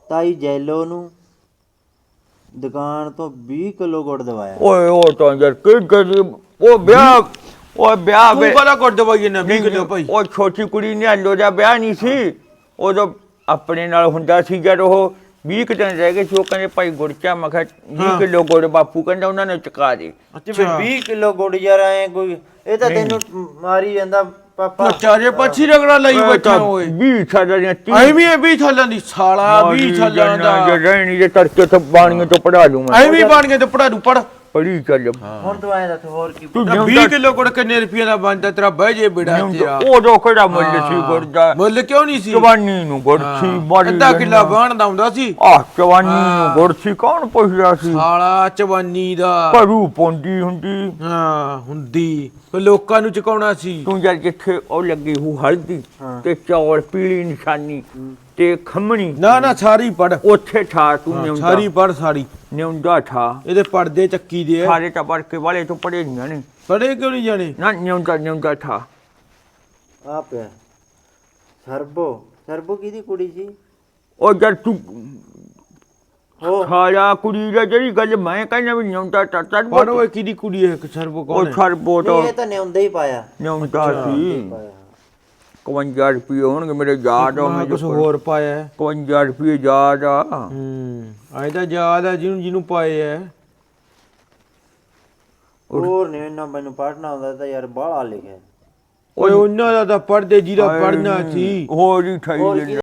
ਤਾਈ ਜੈਲੋ ਨੂੰ ਦੁਕਾਨ ਤੋਂ 20 ਕਿਲੋ ਗੁੜ ਦਵਾਇਆ।
ਓਏ ਉਹ ਤਾਂ ਯਾਰ ਕੀ ਕਰੀ ਉਹ ਵਿਆਹ ਉਹ ਵਿਆਹ
ਤੂੰ
ਵੇ
ਕਾਲਾ ਕਰ ਦਵਾਈ ਨਾ 20 ਕਿਲੋ ਭਾਈ।
ਉਹ ਛੋਟੀ ਕੁੜੀ ਨੇ ਦਾ ਵਿਆਹ ਨਹੀਂ ਸੀ। ਉਦੋਂ ਆਪਣੇ ਨਾਲ ਹੁੰਦਾ ਸੀ ਜਦ ਉਹ 20 ਕੁ ਦਿਨ ਰਹਿ ਗਏ ਸੀ ਉਹ ਕਹਿੰਦੇ ਭਾਈ ਗੁੜਚਾ ਮੈਂ ਕਿਹਾ 20
ਹਾਂ।
ਕਿਲੋ ਗੁੜ ਬਾਪੂ ਕਹਿੰਦਾ ਉਹਨਾਂ ਨੇ ਚੁਕਾ ਦੇ।
ਤੇ ਫਿਰ 20 ਕਿਲੋ ਗੁੜ ਯਾਰ ਐ ਕੋਈ ਇਹ ਤਾਂ ਤੈਨੂੰ ਮਾਰੀ ਜਾਂਦਾ ਪਾਪਾ।
ਚਾਰੇ ਪੱਛੀ ਰਗੜਾ ਲਈ ਬੱਚਾ ਓਏ।
20 ਸਾਲਾਂ ਦੀਆਂ ਤੀਹ
ਐਵੇਂ ਐ 20 ਥਾਲਾਂ ਦੀ ਸਾਲਾ 20 ਥਾਲਾਂ ਦਾ।
ਰਹਿਣੀ ਦੇ ਤੜਕੇ ਤੋਂ ਬਾਣੀਆਂ ਤੋਂ ਪੜਾ ਲੂੰ ਮੈਂ।
ਐਵੇਂ ਬਣ ਕੇ ਤੇ ਪੜਾ ਦੂ ਪੜ
ਪੜੀ ਚੱਲ।
ਹੁਣ ਤੂੰ ਦੱਸ ਹੋਰ ਕੀ
ਤੂੰ
20 ਕਿਲੋ ਗੁੜ ਕਿੰਨੇ ਰੁਪਏ ਦਾ ਬਣਦਾ? ਤੇਰਾ ਬਹਿ ਜੇ ਬੇੜਾ ਤੇਰਾ।
ਉਦੋਂ ਕਿਹੜਾ ਮੁੱਲ ਸੀ ਗੁੜ ਦਾ।
ਮੁੱਲ ਕਿਉਂ ਨਹੀਂ ਸੀ?
ਜਵਾਨੀ ਨੂੰ ਗੁੜ ਸੀ ਬੜੀ
ਅੱਧਾ ਕਿੱਲਾ ਬਣਦਾ ਹੁੰਦਾ ਸੀ।
ਆਹ ਜਵਾਨੀ ਨੂੰ ਗੁੜ ਸੀ ਕੌਣ ਪੁੱਛਦਾ ਸੀ?
ਸਾਲਾ ਚਵਾਨੀ ਦਾ।
ਭਰੂ ਪੌਂਦੀ ਹੁੰਦੀ।
ਹਾਂ ਹੁੰਦੀ। ਲੋਕਾਂ ਨੂੰ ਚਕਾਉਣਾ ਸੀ।
ਤੂੰ ਜਦ ਜਿੱਥੇ ਉਹ ਲੱਗੀ ਹੂ ਹਲਦੀ। ਤੇ ਚੌਲ ਪੀਲੀ ਨਿਸ਼ਾਨੀ। ਤੇ ਖੰਮਣੀ
ਨਾ ਨਾ ਸਾਰੀ ਪੜ
ਉੱਥੇ ਠਾ ਤੂੰ
ਸਾਰੀ
ਨਿਉਂਦਾ।
ਪੜ ਸਾਰੀ।
ਨਿਉਂਦਾ ਠਾ।
ਇਹਦੇ ਪਰਦੇ ਚੱਕੀ ਦੇ
ਸਾਰੇ ਟੱਬਰ ਕੇ ਵਾਲੇ ਤੋਂ ਪੜੇ ਨਹੀਂ ਨੇ।
ਪੜੇ ਕਿਉਂ ਨਹੀਂ ਜਾਣੇ?
ਨਾ ਨਿਉਂਦਾ ਨਿਉਂਦਾ ਠਾ।
ਆ ਪਿਆ ਸਰਬੋ ਸਰਬੋ ਕਿਹਦੀ ਕੁੜੀ ਸੀ?
ਉਹ ਜਦ ਤੂੰ
ਉਹ
ਖਾਇਆ ਕੁੜੀ ਦਾ ਜਿਹੜੀ ਗੱਲ ਮੈਂ ਕਹਿੰਦਾ ਵੀ ਨਿਉਂਦਾ ਠਾ ਤਰ
ਪੜ ਓਏ ਕਿਹਦੀ ਕੁੜੀ ਹੈ? ਸਰਬੋ
ਉਹ
ਕੌਣ ਹੈ?
ਛੜ ਬੋਟ
ਨਹੀਂ ਇਹ ਤਾਂ ਨਿਉਂਦਾ ਹੀ ਪਾਇਆ।
ਨਿਉਂਦਾ ਸੀ।
ਪਾਇਆ।
51 ਰੁਪਏ ਹੋਣਗੇ ਮੇਰੇ ਯਾਦ ਆ
ਮੈਂ ਕੁਝ ਹੋਰ ਪਾਇਆ ਹੈ।
51 ਰੁਪਏ ਯਾਦ ਆ।
ਹੂੰ ਐ ਤਾਂ ਯਾਦ ਹੈ ਜਿਹਨੂੰ ਜਿਹਨੂੰ ਪਾਏ ਹੈ
ਹੋਰ ਨਹੀਂ ਇਹਨਾਂ ਮੈਨੂੰ ਪੜਨਾ ਆਉਂਦਾ ਤਾਂ ਯਾਰ ਬਾਹਲਾ ਲਿਖਿਆ।
ਓਏ ਉਹਨਾਂ ਦਾ ਤਾਂ ਪੜਦੇ ਜਿਹਦਾ ਪੜਨਾ ਸੀ।
ਹੋਰ ਹੀ ਠਾਈ ਜਾਂਦਾ